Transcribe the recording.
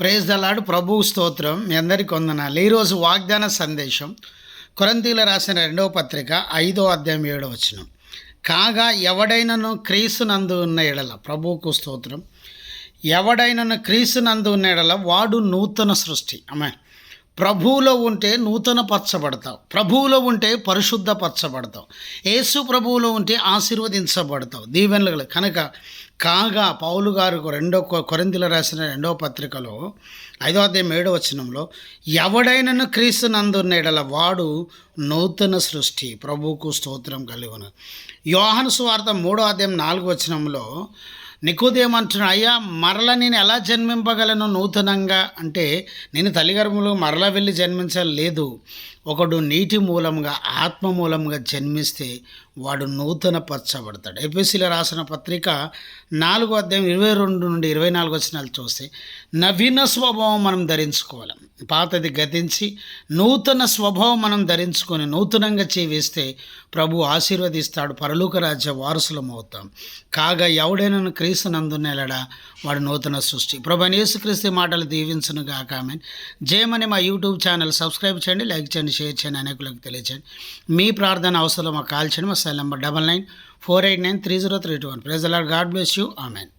Praise దలాడు ప్రభు స్తోత్రం మీ అందరికి వందనాలు. ఈరోజు వాగ్దాన సందేశం కొరంతీల రాసిన రెండవ పత్రిక ఐదో అధ్యాయం ఏడవ వచనం. కాగా ఎవడైనను క్రీస్తునందు ఉన్న ఎడల ప్రభువుకు స్తోత్రం. ఎవడైనను క్రీస్తునందు ఉన్న ఎడల వాడు నూతన సృష్టి. ఆమె ప్రభువులో ఉంటే నూతన పరచబడతావు. ప్రభువులో ఉంటే పరిశుద్ధ పరచబడతావు. యేసు ప్రభువులో ఉంటే ఆశీర్వదించబడతావు. దీవెనలు కనుక కాగా పౌలు గారు రెండో కొరిందులు రాసిన రెండో పత్రికలో ఐదో అధ్యాయం ఏడో వచనంలో ఎవడైనను క్రీస్తు నందున్న ఎడల వాడు నూతన సృష్టి ప్రభువుకు స్తోత్రం కలిగిన. యోహన సువార్త మూడో అధ్యాయం నాలుగు వచనంలో నికోదేమంటున్నాడు అయ్యా మరల నేను ఎలా జన్మింపగలను నూతనంగా? అంటే నేను తల్లిగర్భంలో మరల వెళ్ళి జన్మించాలి లేదు ఒకడు నీటి మూలంగా ఆత్మ మూలంగా జన్మిస్తే వాడు నూతన పరచబడతాడు ఎపిసిలో రాసిన పత్రిక నాలుగో అధ్యాయం ఇరవై రెండు నుండి ఇరవై నాలుగు వచ్చినాలు చూస్తే నవీన స్వభావం మనం ధరించుకోవాలి. పాతది గతించి నూతన స్వభావం మనం ధరించుకొని నూతనంగా జీవిస్తే ప్రభు ఆశీర్వదిస్తాడు పరలోక రాజ్య వారసులం అవుతాం కాగా ఎవడైనా క్రీస్తు నందునేలడా వాడు నూతన సృష్టి. ప్రభు యేసుక్రీస్తు మాటలు దీవించను గాక. ఆమె జయమని మా యూట్యూబ్ ఛానల్ సబ్స్క్రైబ్ చేయండి లైక్ చేయండి షేర్ చేయండి అనేకులకు తెలియచేయండి. మీ ప్రార్థన అవసరం మాకు కాల్ చేయండి మా cell number double nine four eight nine three zero three two one. Phrasal God bless you. Amen.